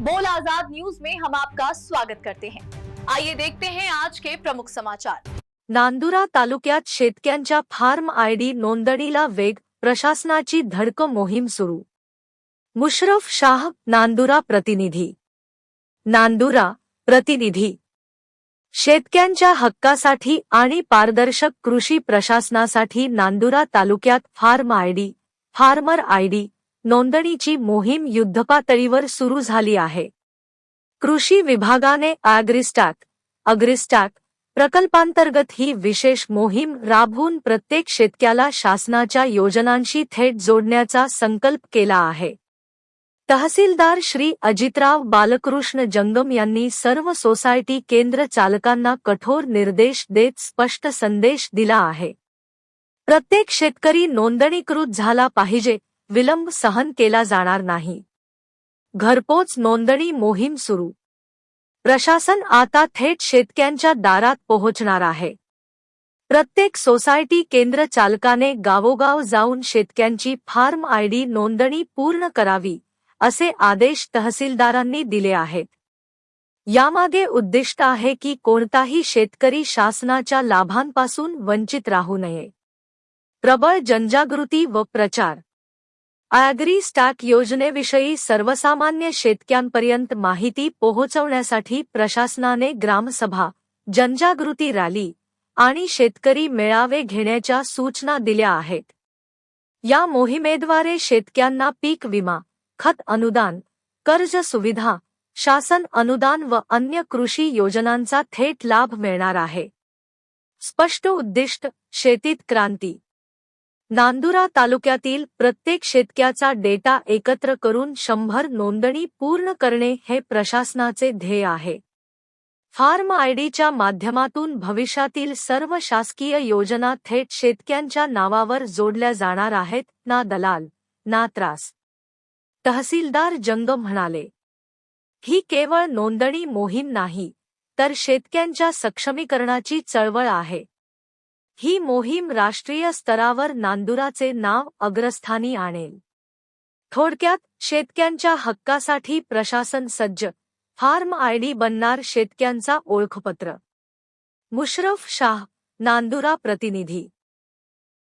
बोल आज़ाद न्यूज़ में हम आपका स्वागत करते हैं। आइए देखते हैं आज के प्रमुख समाचार। नांदुरा तालुक्यात शेतक्यांच्या फार्म आयडी नोंदणीला वेग, प्रशासनाची धडक मोहीम सुरू। मुशरफ शाह, नांदुरा प्रतिनिधी। नांदुरा प्रतिनिधी। शेतक्यांच्या हक्कासाठी आणि पारदर्शक कृषी प्रशासनासाठी नांदुरा तालुक्यात फार्म आयडी फार्मर आयडी नोंदणीची मोहीम युद्धपातळीवर सुरू झाली आहे. कृषी विभागाने ॲग्रिस्टॅक अग्रिस्टॅक प्रकल्पांतर्गत ही विशेष मोहीम राबवून प्रत्येक शेतक्याला शासनाच्या योजनांशी थेट जोडण्याचा संकल्प केला आहे. तहसीलदार श्री अजितराव बालकृष्ण जंगम यांनी सर्व सोसायटी केंद्र चालकांना कठोर निर्देश देत स्पष्ट संदेश दिला आहे. प्रत्येक शेतकरी नोंदणीकृत झाला पाहिजे विलंब सहन केला जाणार नाही. घरपोच नोंदणी मोहीम सुरू. प्रशासन आता थेट शेतक्यांच्या दारात पोहोचणार आहे. प्रत्येक सोसायटी केंद्र चालकाने गावोगाव जाऊन शेतक्यांची फार्म आयडी नोंदणी पूर्ण करावी असे आदेश तहसीलदारांनी दिले आहेत. यामागे उद्दिष्ट आहे की कोणताही शेतकरी शासनाच्या लाभांपासून वंचित राहू नये. प्रबळ जनजागृती व प्रचार. ॲग्री स्टॅक योजनेविषयी सर्वसामान्य शेतक्यांपर्यंत माहिती पोहोचवण्यासाठी प्रशासनाने ग्रामसभा जनजागृती रॅली आणि शेतकरी मेळावे घेण्याच्या सूचना दिल्या आहेत. या मोहिमेद्वारे शेतक्यांना पीक विमा खत अनुदान कर्ज सुविधा शासन अनुदान व अन्य कृषी योजनांचा थेट लाभ मिळणार आहे. स्पष्ट उद्दिष्ट शेतीत क्रांती नांदुरा तालुक्यातील प्रत्येक शेतक्याचा डेटा एकत्र करून शंभर नोंदणी पूर्ण करणे हे प्रशासनाचे ध्येय आहे. फार्म आयडीच्या माध्यमातून भविष्यातील सर्व शासकीय योजना थेट शेतक्यांच्या नावावर जोडल्या जाणार आहेत ना दलाल ना त्रास. तहसीलदार जंगम म्हणाले. ही केवळ नोंदणी मोहीम नाही तर शेतक्यांच्या सक्षमीकरणाची चळवळ आहे. ही मोहीम राष्ट्रीय स्तरावर नांदुराचे नाव अग्रस्थानी आणेल. थोडक्यात शेतक्यांच्या हक्कासाठी प्रशासन सज्ज फार्म आयडी बनणार शेतक्यांचा ओळखपत्र. मुशरफ शाह नांदुरा प्रतिनिधी.